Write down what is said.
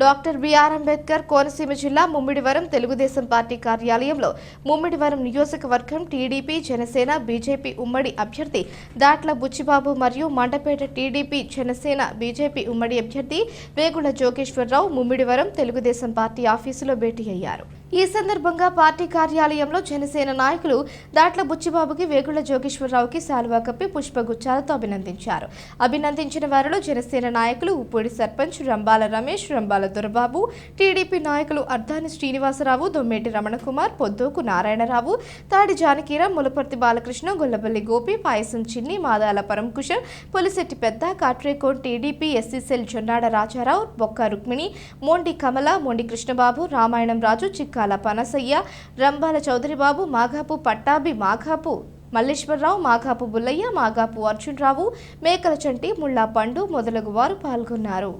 Doctor BR Ambedkar Konaseema జిల్లా Mummidivaram Telugu Desam party కార్యాలయంలో ముమ్మిడివరం నియోజకవర్గం టీడీపీ జనసేన బీజేపీ ఉమ్మడి అభ్యర్థి దాట్ల బుచ్చిబాబు మరియు మండపేట టీడీపీ జనసేన బీజేపీ ఉమ్మడి అభ్యర్థి వేగుల జోగేశ్వరరావు ముమ్మిడివరం తెలుగుదేశం పార్టీ ఆఫీసులో భేటీ అయ్యారు. ఈ సందర్భంగా పార్టీ కార్యాలయంలో జనసేన నాయకులు దాట్ల బుచ్చిబాబుకి వేగుళ్ళ జోగేశ్వరరావుకి శాలువా కప్పి పుష్పగుచ్చాలతో అభినందించారు. అభినందించిన వారిలో జనసేన నాయకులు ఉప్పూడి సర్పంచ్ రంబాల రమేష్ రంబాల దొరబాబు టీడీపీ నాయకులు అర్ధాని శ్రీనివాసరావు దొమ్మేటి రమణకుమార్ పొద్దోకు నారాయణరావు తాడి జానకీరాం ములపర్తి బాలకృష్ణ గొల్లపల్లి గోపి పాయసం చిన్ని మాదాల పరంకుశర్ పులిశెట్టి పెద్ద కాట్రేకోన్ టీడీపీ ఎస్సీసెల్ జొన్నాడ రాజారావు బొక్క రుక్మిణి మోండి కమల మోండి కృష్ణబాబు రామాయణం రాజు కాల పనసయ్య రంబాల చౌదరిబాబు మాఘాపు పట్టాభి మాఘాపు మల్లేశ్వరరావు మాఘాపు బుల్లయ్య మాఘాపు అర్జునరావు మేకల చంటి ముళ్ళా పండు మొదలగు వారు పాల్గొన్నారు.